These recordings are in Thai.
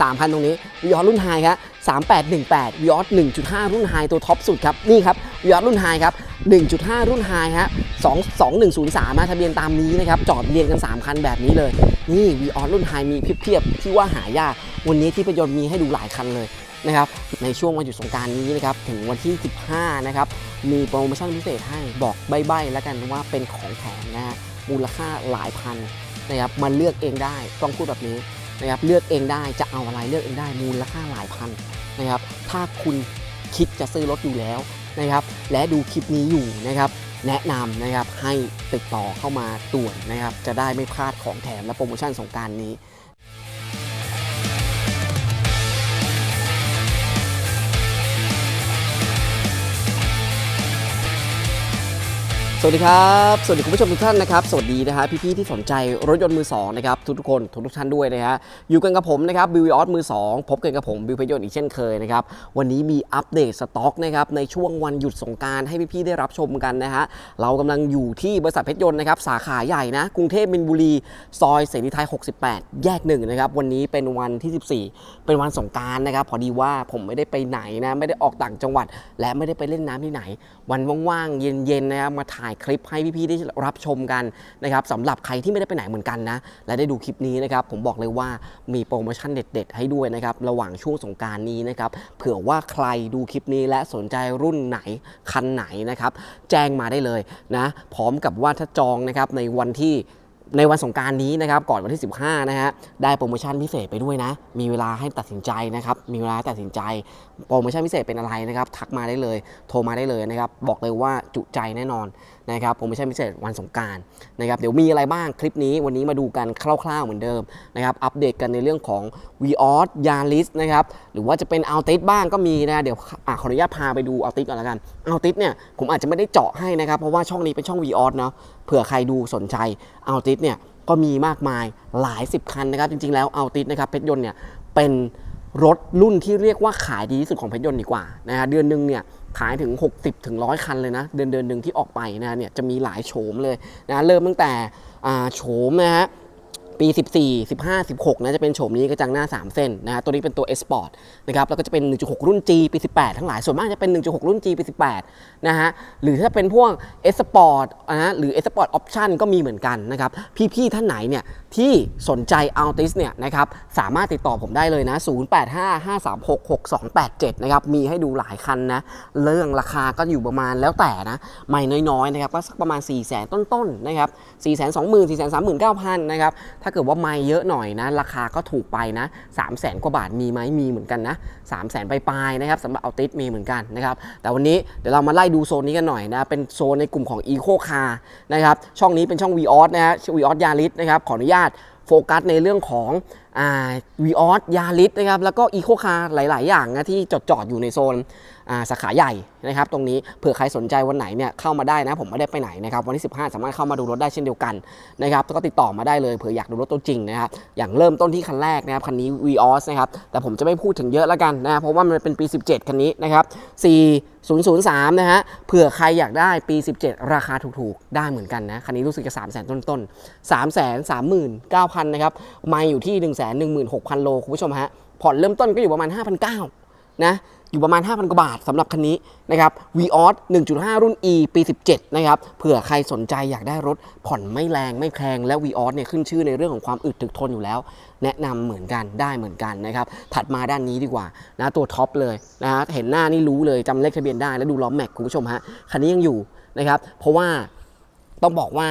3คันตรงนี้วีออสรุ่นไฮครับ3818วีออส1.5 รุ่นไฮตัวท็อปสุดครับนี่ครับวีออสรุ่นไฮครับ1.5 รุ่นไฮฮะ2 2103มาทะเบียนตามนี้นะครับจอดเรียงกัน 3 คันแบบนี้เลย นี่วีออสรุ่นไฮมีเพียบๆที่ว่าหายาก วันนี้ที่ประยนต์มีให้ดูหลายคันเลยนะครับในช่วงวันหยุดสงการนี้นะครับถึงวันที่ 15 นะครับมีโปรโมชั่นพิเศษให้บอกใบ้ๆแล้วกันว่าเป็นของแถมนะฮะมูลค่าหลายพันนะครับมาเลือกเองได้ต้องพูดแบบนี้ นะครับเลือกเองได้จะเอาอะไรเลือกเองได้มูลค่าหลายพันนะครับ ถ้าคุณคิดจะซื้อรถอยู่แล้วนะครับ และดูคลิปนี้อยู่นะครับ แนะนำนะครับให้ติดต่อเข้ามาต่วนนะครับ จะได้ไม่พลาดของแถมและโปรโมชั่นสงการนี้ สวัสดีครับ สวัสดีคุณผู้ชมทุกท่านนะครับ สวัสดีนะฮะพี่ๆที่สนใจรถยนต์มือสองนะครับทุกๆคนทุกๆท่านด้วยนะฮะอยู่กันกับผมนะครับบิวออสมือสองพบกันกับผมบิวพยนต์อีกเช่นเคยนะครับวันนี้มีอัปเดตสต็อกนะครับในช่วงวันหยุดสงการให้พี่ๆได้รับชมกันนะฮะเรากำลังอยู่ที่บริษัทเพชรยนต์นะครับสาขาใหญ่นะกรุงเทพมินบุรีซอยเสรีไทย 68 แยกหนึ่งนะครับวันนี้เป็นวันที่ 14 เป็นวันสงการนะครับพอดีว่าผมไม่ได้ไปไหนนะไม่ได้ออกต่างจังหวัด และไม่ได้ไปเล่นน้ำที่ไหน วันว่างๆเย็นๆนะครับมาถ่ายคลิปให้พี่ๆได้รับชมกันนะครับสำหรับใครที่ไม่ได้ไปไหนเหมือนกันนะ และได้ดูคลิปนี้นะครับผมบอกเลยว่ามีโปรโมชั่นเด็ด ๆ ให้ด้วยนะครับระหว่างช่วงสงการนี้นะครับเผื่อว่าใครดูคลิปนี้และสนใจรุ่นไหนคันไหนนะครับแจ้งมาได้เลยนะพร้อมกับว่าถ้าจองนะครับในวันที่ ในวันสงการนี้นะครับก่อนวันที่ 15 นะฮะได้โปรโมชั่นพิเศษไปด้วยนะ มีเวลาให้ตัดสินใจนะครับมีเวลาตัดสินใจ โปรโมชั่นพิเศษเป็นอะไรนะครับทักมาได้เลย โทรมาได้เลยนะครับบอกเลยว่าจุใจแน่นอนนะครับโปรโมชั่นพิเศษวันสงการนะครับเดี๋ยวมีอะไรบ้างคลิปนี้วันนี้มาดูกันคร่าวๆเหมือนเดิมนะครับอัปเดตกันในเรื่องของ v ีออสยาริสนะครับหรือว่าจะเป็นอัลติสบ้างก็มีนะเดี๋ยวอขออนุญาตพาไปดูอัลติสก่อนละกันอัลติสเนี่ยผมอาจจะไม่ได้เจาะให้นะครับเพราะว่าช่องนี้เป็นช่อง v ีออสเนาะเผื่อใครดูสนใจอัลติสเนี่ยก็มีมากมายหลายสิบคันนะครับ จริงๆแล้วเอาติสนะครับเพชรยนต์เนี่ยเป็นรถรุ่นที่เรียกว่าขายดีที่สุดของเพชรยนต์ดีกว่านะฮะเดือนหนึ่งเนี่ยขายถึง 60ถึง100 คันเลยนะ เดือนเดือนหนึ่งที่ออกไปนะเนี่ยจะมีหลายโฉมเลยนะเริ่มตั้งแต่โฉมนะฮะ ปี 14 15 16นะจะเป็นโฉมนี้กระจังหน้า 3 เส้นนะฮะตัวนี้เป็นตัว S Sport นะครับแล้วก็จะเป็น 1.6 รุ่น G ปี 18 ทั้งหลายส่วนมากจะเป็น 1.6 รุ่น G ปี 18 นะฮะหรือถ้าเป็นพวก S Sport นะฮะหรือ S Sport Option ก็มีเหมือนกันนะครับ พี่ๆท่านไหนเนี่ยที่สนใจ Altis เนี่ยนะครับสามารถติดต่อผมได้เลยนะ 0855366287 นะครับมีให้ดูหลายคันนะเรื่องราคาก็อยู่ประมาณแล้วแต่นะไม่น้อยๆนะครับก็สักประมาณ 4 0 0 0 0 0ต้นๆนะครับ4 2 0 0 0 0 4 3 9 0 0 0นะครับถ้าเกิดว่าไม่เยอะหน่อยนะ ราคาก็ถูกไปนะ3 0 0 0 0 0กว่าบาทมีไหมมีเหมือนกันนะ3 0 0 0 0 0ปลายๆนะครับสำหรับเอาติสมีเหมือนกันนะครับแต่วันนี้เดี๋ยวเรามาไล่ดูโซนนี้กันหน่อยนะเป็นโซนในกลุ่มของ Eco Car นะครับช่องนี้เป็นช่อง v ีออสนะฮะ v ีออสยาริสนะครับขออนุญาตโฟกัสในเรื่องของวีออสยาริสนะครับแล้วก็อีโคคาร์หลาย ๆ อย่างนะที่จอดจอดๆอยู่ในโซนสาขาใหญ่นะครับตรงนี้เผื่อใครสนใจวันไหนเนี่ยเข้ามาได้นะผมไม่ได้ไปไหนนะครับวันที่ 15 สามารถเข้ามาดูรถได้เช่นเดียวกันนะครับแล้วก็ติดต่อมาได้เลยเผื่ออยากดูรถตัวจริงนะครับอย่างเริ่มต้นที่คันแรกนะครับคันนี้ v ีออสนะครับแต่ผมจะไม่พูดถึงเยอะแล้วกันนะเพราะว่ามันเป็นปี 17 คันนี้นะครับ4003 นะฮะ เผื่อใครอยากได้ปี 17 ราคาถูกๆ ได้เหมือนกันนะ คันนี้รู้สึกจะ 3 0 0 0 0 0 ต้นๆ 3 3 9 0 0 0 นะครับ ไม่อยู่ที่ 1 1 6 0 0 0 โล คุณผู้ชมฮะ ผ่อนเริ่มต้นก็อยู่ประมาณ 5,900 นะอยู่ประมาณ 5,000 กว่าบาทสำหรับคันนี้นะครับ v ีออส1.5 รุ่น E ปี 17 นะครับ เผื่อใครสนใจอยากได้รถผ่อนไม่แรงไม่แพงและ v ีออสเนี่ยขึ้นชื่อในเรื่องของความอึดถึกทนอยู่แล้ว แนะนำเหมือนกันได้เหมือนกันนะครับ ถัดมาด้านนี้ดีกว่านะตัวท็อปเลยนะฮะเห็นหน้านี่รู้เลยจำเลขทะเบียนได้แล้วดูล้อแม็กคุณผู้ชมฮะคันนี้ยังอยู่นะครับ เพราะว่าต้องบอกว่า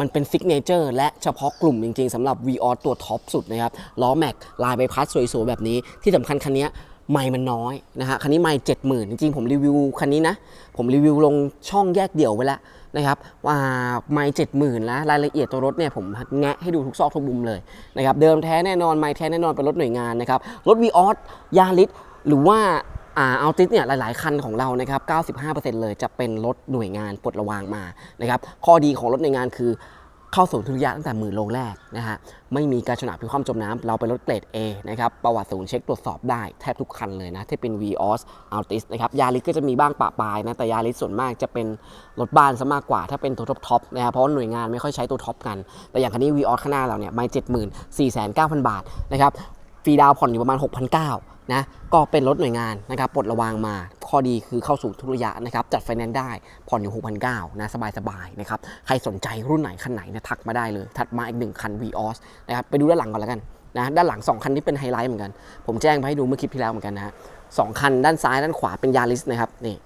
มันเป็นซิกเนเจอร์และเฉพาะกลุ่มจริงๆสำหรับ v ีออตัวท็อปสุดนะครับล้อแม็กลายใบพัดสวยๆแบบนี้ที่สำคัญคันนี้ ไม่มันน้อยนะฮะคันนี้ไม่เจ็ดหมื่นจริงๆผมรีวิวคันนี้นะ ผมรีวิวลงช่องแยกเดี่ยวไว้แล้วนะครับว่าไม่เจ็ดหมื่นแล้วรายละเอียดตัวรถเนี่ยผมแงะให้ดูทุกซอกทุกมุมเลยนะครับเดิมแท้แน่นอนไม่แท้แน่นอนเป็นรถหน่วยงานนะครับรถ v ีออสยาริสหรือว่าอ่าอัลติสเนี่ยหลาย ๆ คันของเรานะครับ 95%เลยจะเป็นรถหน่วยงานปลดระวางมานะครับข้อดีของรถหน่วยงานคือ เข้าสู่ทุนยาตั้งแต่หมื่นโลแรกนะฮะไม่มีการชนะพิความจมน้ำเราเป็นรถเกรด A นะครับประวัติศูนย์เช็คตรวจสอบได้แทบทุกคันเลยนะที่เป็น v ีออส Altis นะครับยาริสก็จะมีบ้างปะปลายนะแต่ยาริสส่วนมากจะเป็นรถบ้านซะมากกว่า ถ้าเป็นตัวท็อปท็อปนะครับเพราะหน่วยงานไม่ค่อยใช้ตัวท็อปกัน แต่อย่างคันนี้ v ีออสข้างหน้าเราเนี่ยไม่เจ็ดหมื่นสี่แสนเก้าพันบาทนะครับฟรีดาวผ่อนอยู่ประมาณ6,900 นะก็เป็นรถหน่วยงานนะครับปลดระวางมาข้อดีคือเข้าสู่ทุกระยะนะครับจัดไฟแนนซ์ได้ผ่อนอยู่6,900นะสบายๆนะครับใครสนใจรุ่นไหนคันไหนนะทักมาได้เลยถัดมาอีกหนึ่งคัน Vios นะครับไปดูด้านหลังก่อนแล้วกันนะด้านหลัง 2 คันนี้เป็นไฮไลท์เหมือนกัน ผมแจ้งไปให้ดูเมื่อคลิปที่แล้วเหมือนกันนะฮะสองคันด้านซ้ายด้านขวาเป็นยาริสนะครับนี่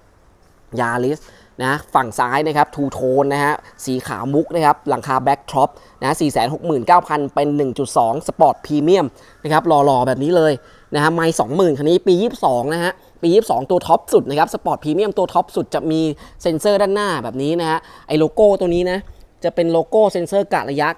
ยาริสนะฝั่งซ้ายนะครับทูโทนนะฮะสีขาวมุกนะครับหลังคาแบ็กทรอปนะ469,000 เป็น 1.2 สปอร์ตพรีเมียมนะครับหล่อๆ แบบนี้เลย นะฮะไม่20,000คันนี้ปี 22 นะฮะ ปี 22 ตัวท็อปสุดนะครับ สปอร์ตพรีเมียมตัวท็อปสุดจะมีเซ็นเซอร์ด้านหน้าแบบนี้นะฮะ ไอโลโก้ตัวนี้นะ จะเป็นโลโก้เซ็นเซอร์กะระยะ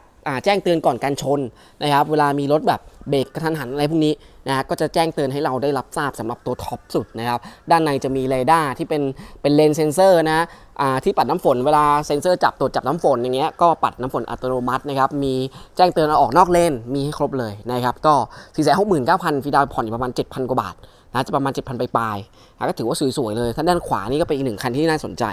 แจ้งเตือนก่อนการชนนะครับ เวลามีรถแบบ เบรกกระทันหันอะไรพวกนี้นะก็จะแจ้งเตือนให้เราได้รับทราบสำหรับตัวท็อปสุดนะครับด้านในจะมีเรดาร์ที่เป็นเป็นเลนเซนเซอร์นะอ่าที่ปัดน้ำฝนเวลาเซนเซอร์จับตรวจจับน้ำฝนอย่างเงี้ยก็ปัดน้ำฝนอัตโนมัตินะครับมีแจ้งเตือนเอาออกนอกเลนมีให้ครบเลยนะครับก็4 6 9 0 0 0ฟีดาวน์ผ่อนอยู่ประมาณ 7,000 กว่าบาทนะจะประมาณ 7,000 ไปปลายๆนะก็ถือว่าสวยๆเลยถ้านด้านขวานี่ก็เป็นอีกหนึ่งคันที่น่าสนใจ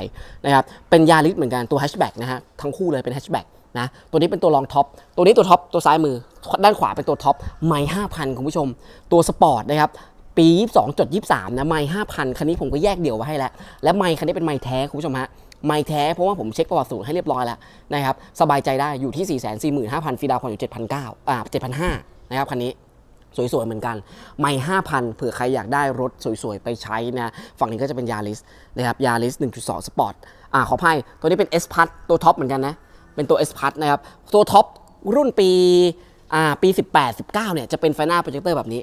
นะครับเป็นยาริสเหมือนกันตัวแฮชแบ็กนะฮะทั้งคู่เลยเป็นแฮชแบ็ก นะตัวนี้เป็นตัวรองท็อปตัวนี้ตัวท็อปตัวซ้ายมือ ด้านขวาเป็นตัวท็อปไม่5,000คุณผู้ชม ตัวสปอร์ตนะครับปี22.23นะไม่5,000คันนี้ผมก็แยกเดี่ยวไว้ให้แล้ว และไม่คันนี้เป็นไม่แท้คุณผู้ชมฮะไม่แท้เพราะว่าผมเช็คประวัติสูตรให้เรียบร้อยแล้วนะครับสบายใจได้อยู่ที่ 445,000 ฟีดาวผ่อนอยู่ 7,900อ่า7,500นะครับคันนี้สวยๆเหมือนกัน ไม่ 5,000 เผื่อใครอยากได้รถสวยๆ ไปใช้นะ ฝั่งนี้ก็จะเป็นยาริสนะครับยาริส1.2 สปอร์ตอ่าขออภัยตัวนี้เป็น S พัทตัวท็อปเหมือนกันนะ เป็นตัว S พัทนะครับ ตัวท็อปรุ่นปีปี 18 19 เนี่ยจะเป็นไฟหน้าโปรเจคเตอร์แบบนี้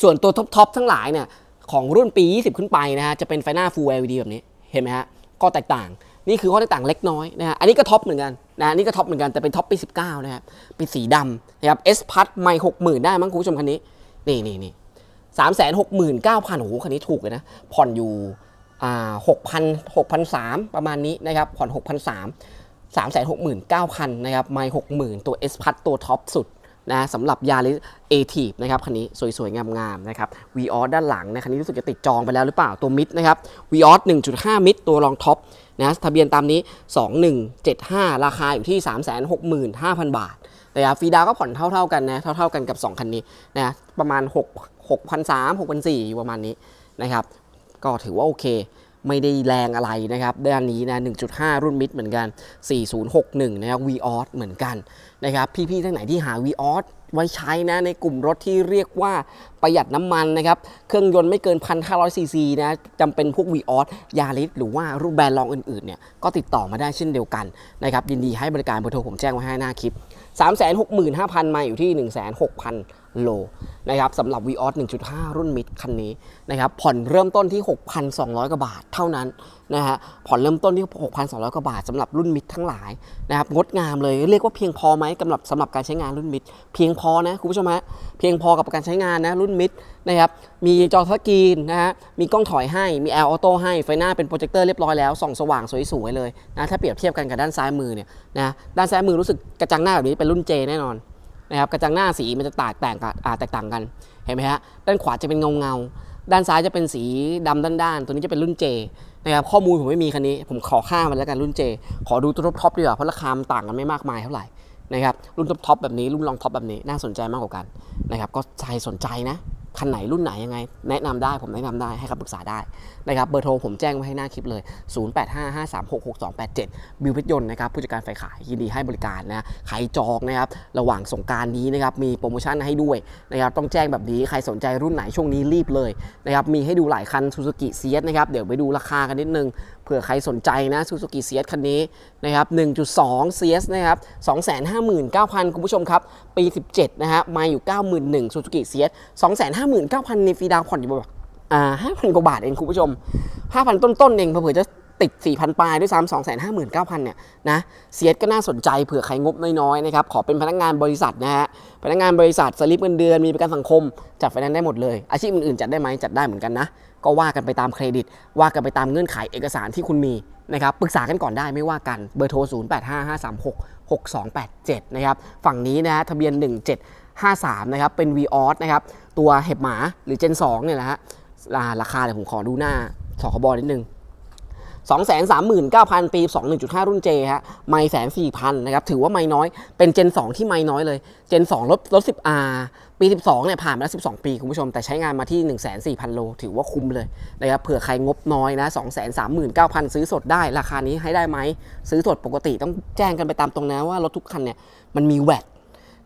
ส่วนตัวท็อปทอปทั้งหลายเนี่ยของรุ่นปี 20 ขึ้นไปนะฮะจะเป็นไฟหน้า Full LED แบบนี้เห็นไหมฮะก็แตกต่างนี่คือข้อแตกต่างเล็กน้อยนะฮะอันนี้ก็ท็อปเหมือนกันนะนี่ก็ท็อปเหมือนกันแต่เป็นท็อปปี 19 นะครับเป็นสีดำนะครับ S พัทไม่60,000ได้มั้งคุณผู้ชมคันนี้นี่นี่นี่สามแสนหกหมื่นเก้าพันโอ้โหคันนี้ถูกเลยนะผ่อนอยู่หกพันหกพันสามประมาณนี้นะครับผ่อนหกพันสาม สามแสนหกหมื่นเก้าพันนะครับ ไม่หกหมื่นตัว S พัทตัวท็อปสุดนะสำหรับยาริสเอทีฟนะครับคันนี้สวยๆ งามๆนะครับวีออสด้านหลังนะคันนี้รู้สึกจะติดจองไปแล้วหรือเปล่าตัวมิดนะครับวีออส1.5 มิดตัวรองท็อปนะทะเบียนตามนี้ 2175 ราคาอยู่ที่ 365,000 บาทแต่ฟีดาก็ผ่อนเท่าๆกันนะเท่าๆกันกับ 2 คันนี้นะประมาณ 6 6,300 6,400อยู่ประมาณนี้นะครับก็ถือว่าโอเค ไม่ได้แรงอะไรนะครับด้านนี้นะ 1.5 รุ่นมิดเหมือนกัน 4061 นะครับ v ีออเหมือนกันนะครับ พี่ๆท่านไหนที่หา v ีออไว้ใช้นะในกลุ่มรถที่เรียกว่าประหยัดน้ำมันนะครับเครื่องยนต์ไม่เกิน 1,500ซีซีนะจำเป็นพวก v ีออสยาริสหรือว่ารูปแบรนด์รองอื่นๆเนี่ยก็ติดต่อมาได้เช่นเดียวกันนะครับยินดีให้บริการเบอร์โทรผมแจ้งไว้ให้หน้าคลิป 365,000 มาอยู่ที่ 16,000 โลนะครับสำหรับ v ีออส1.5 รุ่นมิดคันนี้นะครับผ่อนเริ่มต้นที่ 6,200 กว่าบาทเท่านั้นนะฮะผ่อนเริ่มต้นที่ 6,200 กว่าบาทสำหรับรุ่นมิดทั้งหลายนะครับงดงามเลยเรียกว่าเพียงพอไหมสำหรับสำหรับการใช้งานรุ่นมิดเพียงพอนะคุณผู้ชมฮะเพียงพอกับการใช้งานนะรุ่นมิดนะครับมีจอทัชสกรีนนะฮะมีกล้องถอยให้มีแอร์ออโต้ให้ไฟหน้าเป็นโปรเจคเตอร์เรียบร้อยแล้วส่องสว่างสวยๆเลยนะถ้าเปรียบเทียบกันกับด้านซ้ายมือเนี่ยนะด้านซ้ายมือรู้สึกกระจังหน้าแบบนี้เป็นรุ่น J แน่นอน นะครับกระจังหน้าสีมันจะแตกต่างกันแตกต่างกันเห็นไหมฮะด้านขวาจะเป็นเงาเงาด้านซ้ายจะเป็นสีดำด้านๆตัวนี้จะเป็นรุ่น J นะครับข้อมูลผมไม่มีคันนี้ ผมขอข้ามมันแล้วกันรุ่น J ขอดูตัวท็อปดีกว่าเพราะราคามต่างกันไม่มากมายเท่าไหร่นะครับรุ่นท็อปแบบนี้รุ่นรองท็อปแบบนี้น่าสนใจมากกว่ากันนะครับก็ใจสนใจนะ คันไหนรุ่นไหนยังไง แนะนำได้ผมแนะนำได้ให้คำปรึกษาได้นะครับเบอร์โทรผมแจ้งไว้ให้หน้าคลิปเลย 0855366287 บิวพชรยนต์นะครับผู้จัดการฝ่ายขายยินดีให้บริการนะใครจองนะครับระหว่างสงการนี้นะครับมีโปรโมชั่นให้ด้วยนะครับต้องแจ้งแบบนี้ใครสนใจรุ่นไหนช่วงนี้รีบเลยนะครับมีให้ดูหลายคัน Suzuki c ียสนะครับเดี๋ยวไปดูราคากันนิดนึง เผื่อใครสนใจนะ Suzuki c ีคันนี้นะครับ 1.2 CS นะครับ 259,000 คุณผู้ชมครับ ปี 17 นะฮะ มาอยู่ 91,000 Suzuki c ี259,000 ในฟรีดาวผ่อนอยู่แบบอ่า5,000 กว่าบาทเองคุณผู้ชม 5,000 ต้นๆ เองเผื่อจะ ติด 4,000 ปลายด้วยซ้ำ259,000 เนี่ยนะเซียสก็น่าสนใจเผื่อใครงบน้อยๆนะครับขอเป็นพนักงานบริษัทนะฮะพนักงานบริษัทสลิปเงินเดือนมีประกันสังคม จัดไฟแนนซ์ได้หมดเลย อาชีพอื่นๆจัดได้ไหมจัดได้เหมือนกันนะ ก็ว่ากันไปตามเครดิต ว่ากันไปตามเงื่อนไขเอกสารที่คุณมีนะครับปรึกษากันก่อนได้ไม่ว่ากันเบอร์โทร 0855366287 นะครับฝั่งนี้นะฮะทะเบียน 1753 นะครับเป็น v ีออสนะครับตัวเห็บหมาหรือ Gen 2เนี่ยแหละฮะราคาเดี๋ยวผมขอดูหน้าสคบนิดนึง 239,000 ปี 21.5 รุ่น J ฮะ ไม่แสนสี่พันนะครับ ถือว่าไม่น้อย เป็นเจน 2 ที่ไม่น้อยเลย เจน 2 ลดลด 10R ปี 12 เนี่ย ผ่านมาแล้ว 12 ปี คุณผู้ชม แต่ใช้งานมาที่ 104,000 โล ถือว่าคุ้มเลยนะครับ เผื่อใครงบน้อยนะ 239,000 ซื้อสดได้ ราคานี้ให้ได้ไหม ซื้อสดปกติต้องแจ้งกันไปตามตรงนะว่ารถทุกคันเนี่ย มันมีแวด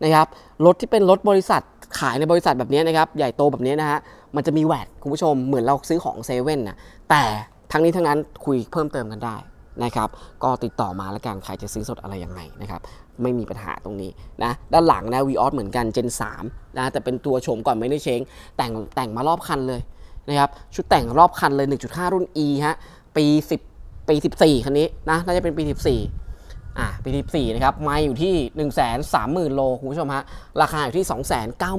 นะครับ รถที่เป็นรถบริษัทขายในบริษัทแบบนี้นะครับ ใหญ่โตแบบนี้นะฮะ มันจะมีแวดคุณผู้ชม เหมือนเราซื้อของเซเว่นนะแต่ ทั้งนี้ทั้งนั้นคุยเพิ่มเติมกันได้นะครับ ก็ติดต่อมาแล้วกันใครจะซื้อสดอะไรยังไงนะครับไม่มีปัญหาตรงนี้นะด้านหลังนะวีออสเหมือนกันเจน3นะแต่เป็นตัวโฉมก่อนไม่ได้เชงแต่งแต่งมารอบคันเลยนะครับชุดแต่งรอบคันเลย 1.5 รุ่น E ฮะปี 10 ปี 14 คันนี้นะน่าจะเป็นปี 14 อะปีที่สี่นะครับมาอยู่ที่ 1 3 0 0 0 0 โลคุณผู้ชมฮะ ราคาอยู่ที่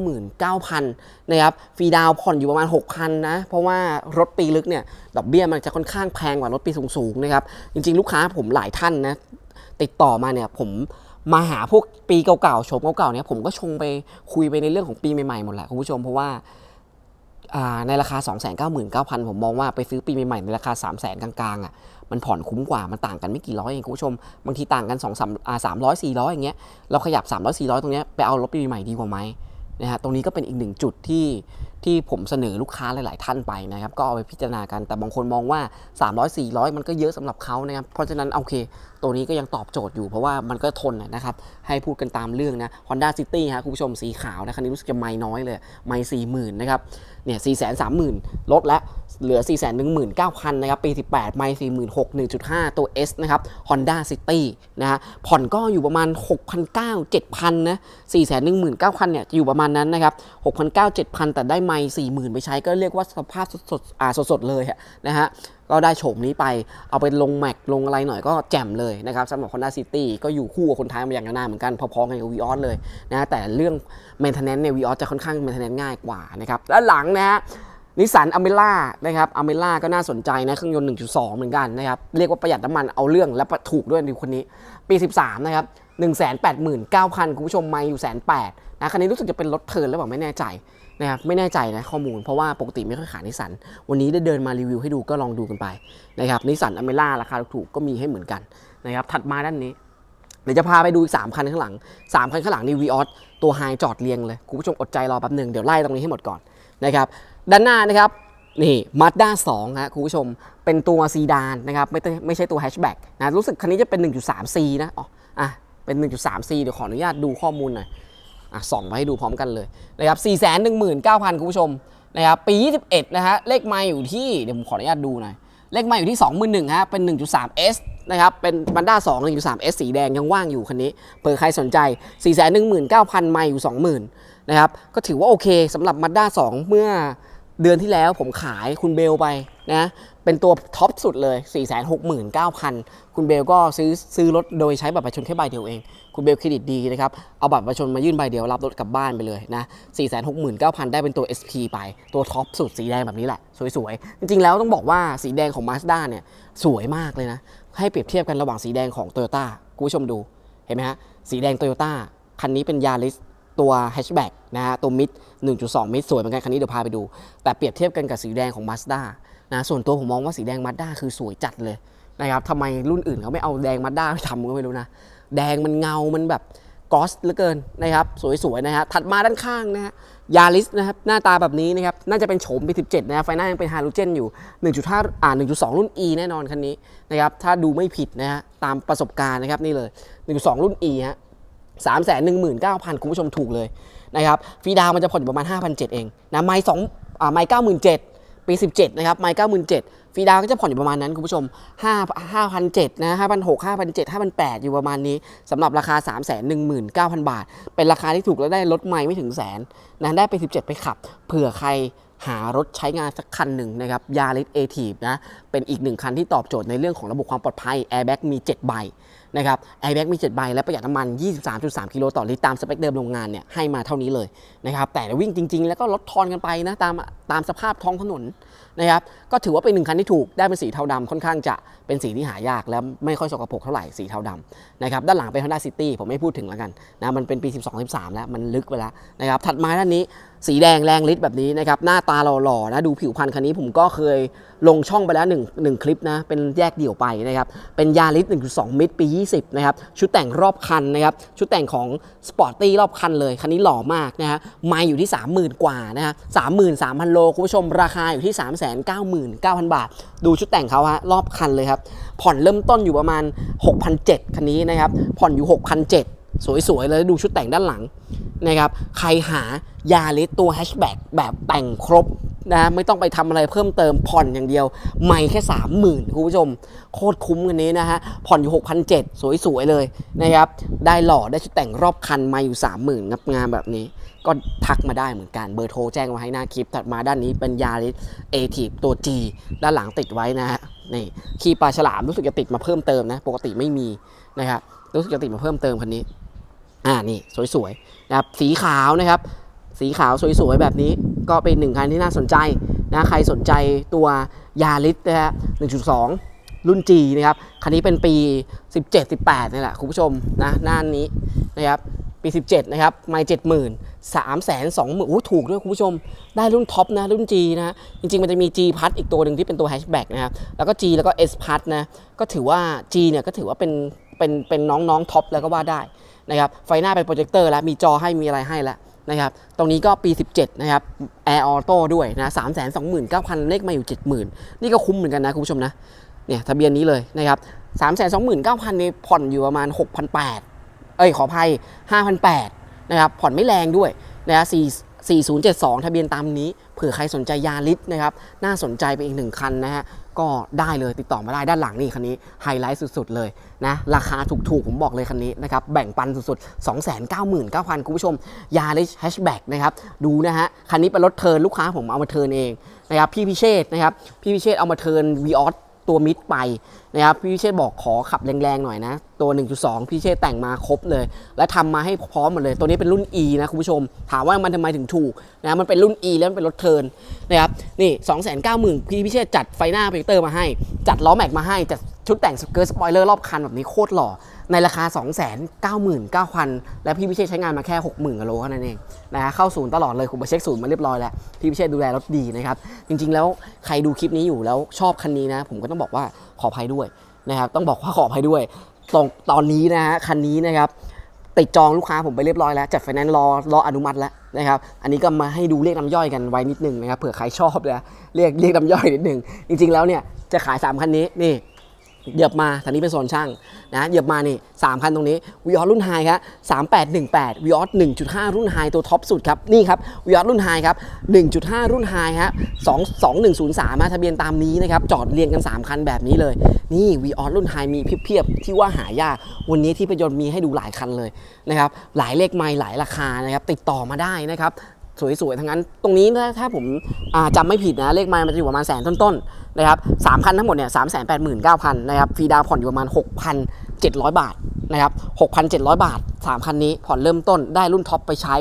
299,000นะครับฟรีดาวผ่อนอยู่ประมาณ 6,000 นะ เพราะว่ารถปีลึกเนี่ย ดอกเบี้ยมันจะค่อนข้างแพงกว่ารถปีสูงๆนะครับ จริงๆ ลูกค้าผมหลายท่านนะ ติดต่อมาเนี่ยผมมาหาพวกปีเก่าๆโฉมเก่าๆ เนี่ยผมก็ชงไปคุยไปในเรื่องของปีใหม่ๆ หมดแหละคุณผู้ชมเพราะว่าอ่าในราคา 2 9 9 0 0 0 ผมมองว่าไปซื้อปีใหม่ๆในราคา 3 0 0 0 0 0กลางๆอะ มันผ่อนคุ้มกว่า มันต่างกันไม่กี่ร้อยเองคุณผู้ชม บางทีต่างกัน2 3อ่า300 400อย่างเงี้ย เราขยับ 300 400 ตรงเนี้ยไปเอารถปีใหม่ดีกว่าไหมนะฮะ ตรงนี้ก็เป็นอีกหนึ่งจุดที่ที่ผมเสนอลูกค้าหลาย ๆ ท่านไปนะครับ ก็เอาไปพิจารณากัน แต่บางคนมองว่า 300 400 มันก็เยอะสำหรับเขานะครับ เพราะฉะนั้นโอเค ตัวนี้ก็ยังตอบโจทย์อยู่เพราะว่ามันก็ทนนะครับ ให้พูดกันตามเรื่องนะ Honda City ฮะคุณผู้ชมสีขาวนะคันนี้รู้สึกจะไม่น้อยเลย ไม่สี่หมื่นนะครับ เนี่ยสี่แสนสามหมื่นลดแล้ว เหลือ 4 1 9 0 0 0นะครับปี 18 ไม่4 6 0 0 1.5 ตัว S นะครับ Honda City นะฮะผ่อนก็อยู่ประมาณ 6,900 7,000 นะ 4 1 9 0 0 0 เนี่ยจะอยู่ประมาณนั้นนะครับ6,900 7,000 แต่ได้ไม่40,000 ไปใช้ก็เรียกว่าสภาพสดๆอ่าสดๆเลยอะนะฮะก็ได้โฉมนี้ไปเอาไปลงแม็กลงอะไรหน่อยก็แจ่มเลยนะครับสำหรับ Honda City ก็อยู่คู่กับคนไทยมาอย่างนานเหมือนกันพอๆกันกับ Vios เลยนะแต่เรื่อง maintenance เนี่ย Vios จะค่อนข้าง maintenance ง่ายกว่านะครับและหลังนะฮะ นิสสันอเมล่านะครับอเมล่าก็น่าสนใจนะเครื่องยนต์ 1.2 เหมือนกันนะครับ เรียกว่าประหยัดน้ำมันเอาเรื่องและถูกด้วยดูคนนี้ ปี 13 นะครับ 189,000 คุณผู้ชมไม่อยู่แสนแปดนะคันนี้รู้สึกจะเป็นรถเทิร์นแล้วเปล่าไม่แน่ใจนะครับไม่แน่ใจนะข้อมูลเพราะว่าปกติไม่ค่อยขายนิสสันวันนี้ได้เดินมารีวิวให้ดูก็ลองดูกันไปนะครับนิสสันอเมล่าราคาถูกก็มีให้เหมือนกันนะครับถัดมาด้านนี้เดี๋ยวจะพาไปดูอีก 3 คันข้างหลัง 3 คันข้างหลังนี่วีออสตัวไฮจอดเรียงเลย คุณผู้ชมอดใจรอแป๊บหนึ่งเดี๋ยวไล่ตรงนี้ให้หมดก่อน นะครับด้านหน้านะครับนี่มาสด้า2ฮะคุณผู้ชม เป็นตัวซีดานนะครับไม่ใช่ไม่ใช่ตัวแฮชแบ็กนะรู้สึกคันนี้จะเป็น 1.3C นะอ๋ออะเป็น 1.3C เดี๋ยวขออนุญาตดูข้อมูลหน่อยอะส่องมาให้ดูพร้อมกันเลยนะครับ4 1 9 0 0 0 คุณผู้ชมนะครับปี 21 นะฮะเลขไมล์อยู่ที่เดี๋ยวผมขออนุญาตดูหน่อยเลขไมล์อยู่ที่ 21,000ฮะเป็น 1.3S นะครับเป็นบันด้า2 1.3S สีแดงยังว่างอยู่คันนี้เปิดใครสนใจ 419,000 ไมล์อยู่ 20,000 นะครับ ก็ถือว่าโอเคสำหรับมาด้า2เมื่อเดือนที่แล้วผมขายคุณเบลไปนะ เป็นตัวท็อปสุดเลย 469,000 คุณเบลก็ซื้อซื้อรถโดยใช้บัตรประชาชนแค่ใบเดียวเอง คุณเบลเครดิตดีนะครับ เอาบัตรประชาชนมายื่นใบเดียวรับรถกลับบ้านไปเลยนะ 469,000 ได้เป็นตัว SP ไป ตัวท็อปสุดสีแดงแบบนี้แหละ สวยๆ จริงๆแล้วต้องบอกว่าสีแดงของ Mazda เนี่ยสวยมากเลยนะ ให้เปรียบเทียบกันระหว่างสีแดงของ Toyota คุณผู้ชมดู เห็นไหมฮะ สีแดง Toyota คันนี้เป็น Yaris ตัวแฮชแบ็กนะฮะตัวมิด1.2 มิดสวยเหมือนกันคันนี้เดี๋ยวพาไปดู แต่เปรียบเทียบกันกับสีแดงของ Mazda นะส่วนตัวผมมองว่าสีแดง Mazda คือสวยจัดเลยนะครับทำไมรุ่นอื่นเขาไม่เอาแดง Mazda ไปทำก็ไม่รู้นะ แดงมันเงา มันแบบกอสเหลือเกินนะครับสวยๆนะฮะถัดมาด้านข้างนะฮะยาริสนะครับหน้าตาแบบนี้นะครับน่าจะเป็นโฉมปี17นะไฟหน้ายังเป็นไฮโดรเจนอยู่ 1.5อ่า1.2 รุ่น E แน่นอนคันนี้นะครับถ้าดูไม่ผิดนะฮะตามประสบการณ์นะครับนี่เลย 1.2 รุ่น E ฮะ 3 1 9 0 0 0 คุณผู้ชมถูกเลยนะครับฟรีดาวมันจะผ่อนอยู่ประมาณ 5,700 เองนะไม่สองอ่าไม่97,000ปี 17 นะครับ ไม่97,000ฟรีดาวก็จะผ่อนอยู่ประมาณนั้น คุณผู้ชม 5 5,700นะ5,600 5,700 5,800 อยู่ประมาณนี้สำหรับราคา 319,000 บาท เป็นราคาที่ถูกและได้รถใหม่ไม่ถึงแสนนะได้ไป 17 ไปขับ เผื่อใคร หารถใช้งานสักคันหนึ่งนะครับยาริสเอทีฟนะเป็นอีกหนึ่งคันที่ตอบโจทย์ในเรื่องของระบบความปลอดภัยแอร์แบ็กมี 7 ใบนะครับแอร์แบ็กมี 7 ใบ และประหยัดน้ำมัน 23.3 กิโลต่อลิตรตามสเปคเดิมโรงงานเนี่ยให้มาเท่านี้เลยนะครับแต่วิ่งจริง ๆ แล้วก็ลดทอนกันไปนะตามตามสภาพท้องถนนนะครับก็ถือว่าเป็นหนึ่งคันที่ถูกได้เป็นสีเทาดำค่อนข้างจะเป็นสีที่หายากและไม่ค่อยสกปรกเท่าไหร่สีเทาดำนะครับด้านหลังเป็น Honda City ผมไม่พูดถึงแล้วกันนะมันเป็นปี 12-13 แล้วมันลึกไปแล้วนะครับถัดมาด้านนี้ สีแดงแรงฤทธิ์แบบนี้นะครับ หน้าตาหล่อๆนะ ดูผิวพรรณคันนี้ผมก็เคยลงช่องไปแล้ว1งคลิปนะ เป็นแยกเดี่ยวไปนะครับ เป็นยาริส1.2 มิตรปี 20 นะครับ ชุดแต่งรอบคันนะครับ ชุดแต่งของสปอร์ตี้รอบคันเลย คันนี้หล่อมากนะฮะไม่อยู่ที่ 30,000 กว่านะฮะ33,000โล คุณผู้ชมราคาอยู่ที่ 399,000 บาท ดูชุดแต่งเขาฮะรอบคันเลยครับ ผ่อนเริ่มต้นอยู่ประมาณ6,700คันนี้นะครับ ผ่อนอยู่6,700 สวยๆเลยดูชุดแต่งด้านหลังนะครับใครหายาริสตัวแฮชแบ็กแบบแต่งครบนะไม่ต้องไปทำอะไรเพิ่มเติมผ่อนอย่างเดียว ไม่แค่ 30,000คุณผู้ชม โคตรคุ้มกันนี้นะฮะ ผ่อนอยู่ 6,700 สวย ๆ เลยนะครับ ได้หล่อได้ชุดแต่งรอบคันมาอยู่ 30,000งับงามแบบนี้ ก็ทักมาได้เหมือนกัน เบอร์โทรแจ้งไว้ให้หน้าคลิป ถัดมาด้านนี้เป็นยาริสเอทีตัว G ด้านหลังติดไว้นะฮะนี่คีปลาฉลามรู้สึกจะติดมาเพิ่มเติมนะ ปกติไม่มีนะครับรู้สึกจะติดมาเพิ่มเติมคันนี้ อ่านี่สวยๆนะครับสีขาวนะครับ สีขาวสวยๆแบบนี้ก็เป็นหนึ่งคันที่น่าสนใจนะใครสนใจตัวยาริสนะฮะ1.2 รุ่น G นะครับคันนี้เป็นปี 17-18นี่แหละคุณผู้ชมนะหน้านี้นะครับปี 17 นะครับ ไม่เจ็ดหมื่นสามแสนสองหมื่นโอ้ถูกด้วยคุณผู้ชม ได้รุ่นท็อปนะ รุ่น G นะ จริง ๆ มันจะมี G พัทอีกตัวหนึ่งที่เป็นตัวแฮชแบ็กนะครับ แล้วก็ G แล้วก็ S พัทนะ ก็ถือว่า G เนี่ย ก็ถือว่าเป็น เป็น เป็นน้องๆท็อปแล้วก็ว่าได้ นะครับไฟหน้าเป็นโปรเจคเตอร์แล้วมีจอให้มีอะไรให้แล้วนะครับตรงนี้ก็ปี 17 นะครับ Air Auto ด้วยนะ 3 2 9 0 0 0 เลขมาอยู่ 70,000 นี่ก็คุ้มเหมือนกันนะคุณผู้ชมนะ เนี่ยทะเบียนนี้เลยนะครับ 3 2 9 0 0 0นี่ผ่อนอยู่ประมาณ 6,800 เอ้ยขออภัย 5,800 นะครับ ผ่อนไม่แรงด้วยนะฮะ4 4072 ทะเบียนตามนี้ เผื่อใครสนใจยาลิสนะครับ น่าสนใจไปอีกหนึ่งคันนะฮะ ก็ได้เลยติดต่อมาได้ด้านหลังนี่คันนี้ไฮไลท์สุดๆเลยนะราคาถูกๆ ผมบอกเลยคันนี้นะครับแบ่งปันสุดๆ 299,000คุณผู้ชมยาริสแฮชแบ็กนะครับดูนะฮะคันนี้เป็นรถเทิร์นลูกค้าผมเอามาเทิร์นเองนะครับพี่พิเชษนะครับพี่พิเชษเอามาเทิร์นวีออส ตัวมิดไปนะครับพี่เชษบอกขอขับแรงๆหน่อยนะ ตัว 1.2 พี่เชษแต่งมาครบเลย และทำมาให้พร้อมหมดเลย ตัวนี้เป็นรุ่น E นะคุณผู้ชม ถามว่ามันทำไมถึงถูกนะมันเป็นรุ่น E แล้วมันเป็นรถเทิร์นนะครับนี่290,000พี่พี่เชษจัดไฟหน้าเปเตอร์มาให้ จัดล้อแม็กมาให้จัดชุดแต่งสเกิร์ตสปอยเลอร์รอบคันแบบนี้โคตรหล่อ ในราคา 299,000 และพี่พิเชษใช้งานมาแค่ 60,000กิโลเท่านั้นเองนะฮะเข้าศูนย์ตลอดเลยผมไปเช็คศูนย์มาเรียบร้อยแล้ว พี่พิเชษดูแลรถดีนะครับ จริงๆแล้วใครดูคลิปนี้อยู่แล้วชอบคันนี้นะ ผมก็ต้องบอกว่าขออภัยด้วยนะครับต้องบอกว่าขออภัยด้วยตรงตอนนี้นะฮะคันนี้นะครับติดจองลูกค้าผมไปเรียบร้อยแล้ว จัดไฟแนนซ์รอรออนุมัติแล้วนะครับ อันนี้ก็มาให้ดูเรียกน้ำย่อยกันไว้นิดนึงนะครับเผื่อใครชอบนะเรียกเรียกน้ำย่อยนิดนึงจริง ๆแล้วเนี่ยจะขาย 3 คันนี้นี่ เหยียบมาทางนี้เป็นโซนช่างนะเหยียบมานี่สามคันตรงนี้วิออสรุ่นไฮครับสามแปดหนึ่งแปดวิออสหนึ่งจุดห้ารุ่นไฮตัวท็อปสุดครับ นี่ครับวิออสรุ่นไฮครับหนึ่งจุดห้ารุ่นไฮฮะสองสองหนึ่งศูนย์สามทะเบียนตามนี้นะครับ จอดเรียงกัน3คันแบบนี้เลย นี่วิออสรุ่นไฮมีเพียบๆ ที่ว่าหายาก วันนี้ที่ประยนต์มีให้ดูหลายคันเลยนะครับ หลายเลขไมล์หลายราคานะครับ ติดต่อมาได้นะครับ สวยๆ ทั้งนั้น ตรงนี้ถ้าผมาจำไม่ผิดนะ เลขไมล์มันจะอยู่ประมาณแสนต้นๆ นะครับสามคันทั้งหมดเนี่ยสามแสนแปดหมื่นเก้าพันนะครับ ฟรีดาวผ่อนอยู่ประมาณหกพันเจ็ดร้อยบาทนะครับหกพันเจ็ดร้อยบาทสามคันนี้ผ่อนเริ่มต้นได้รุ่นท็อปไปใช้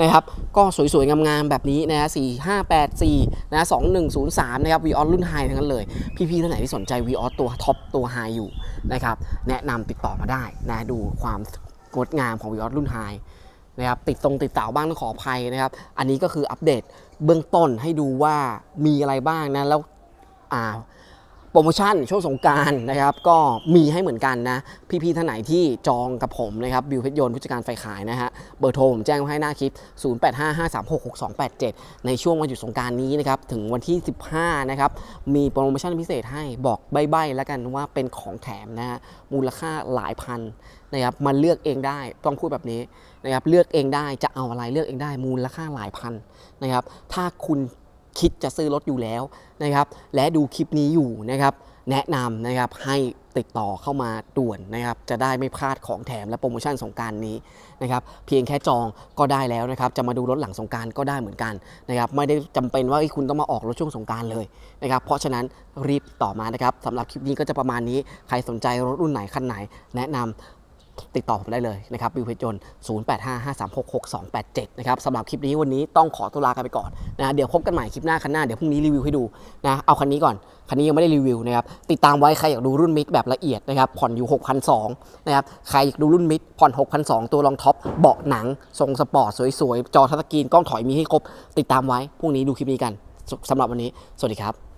นะครับ ก็สวยๆ งามๆ แบบนี้นะฮะสี่ห้าแปดสี่นะสองหนึ่งศูนย์สามนะครับวีออสรุ่นไฮทั้งนั้นเลย พี่ๆท่านไหนที่สนใจวีออสตัวท็อปตัวไฮอยู่นะครับ แนะนำติดต่อมาได้นะ ดูความงดงามของวีออสรุ่นไฮ นะครับติดตรงติดเต่าบ้างต้องขออภัยนะครับ อันนี้ก็คืออัปเดตเบื้องต้นให้ดูว่ามีอะไรบ้างนะแล้วอ่าโปรโมชั่นช่วงสงการนะครับก็มีให้เหมือนกันนะ พี่ๆท่านไหนที่จองกับผมนะครับบิวเพชรยนต์ผู้จัดการไฟขายนะฮะเบอร์โทรผมแจ้งไว้ให้หน้าคลิป 0855366287 ในช่วงวันหยุดสงการนี้นะครับถึงวันที่ 15 นะครับ มีโปรโมชั่นพิเศษให้บอกใบ้ๆแล้วกันว่าเป็นของแถมนะฮะมูลค่าหลายพัน นะครับมันเลือกเองได้ต้องพูดแบบนี้นะครับเลือกเองได้จะเอาอะไรเลือกเองได้มูลค่าหลายพันนะครับถ้าคุณคิดจะซื้อรถอยู่แล้วนะครับและดูคลิปนี้อยู่นะครับแนะนำนะครับให้ติดต่อเข้ามาด่วนนะครับจะได้ไม่พลาดของแถมและโปรโมชั่นสงการนี้นะครับเพียงแค่จองก็ได้แล้วนะครับจะมาดูรถหลังสงการก็ได้เหมือนกันนะครับไม่ได้จำเป็นว่าคุณต้องมาออกรถช่วงสงการเลยนะครับเพราะฉะนั้นรีบต่อมานะครับสำหรับคลิปนี้ก็จะประมาณนี้ใครสนใจรถรุ่นไหนคันไหน แนะนำ ติดต่อผมได้เลยนะครับบิวเพชรยนต์0855366287 นะครับสำหรับคลิปนี้วันนี้ต้องขอตัวลากันไปก่อนนะเดี๋ยวพบกันใหม่คลิปหน้าคันหน้าเดี๋ยวพรุ่งนี้รีวิวให้ดูนะเอาคันนี้ก่อนคันนี้ยังไม่ได้รีวิวนะครับติดตามไว้ใครอยากดูรุ่นมิดแบบละเอียดนะครับผ่อนอยู่ 6,200นะครับใครอยากดูรุ่นมิดผ่อน 6,200 ตัวรองท็อปเบาะหนัง ทรงสปอร์ตสวยๆจอทัชสกรีนกล้องถอยมีให้ครบ ติดตามไว้พรุ่งนี้ดูคลิปนี้กันสสำหรับวันนี้ สวัสดีครับ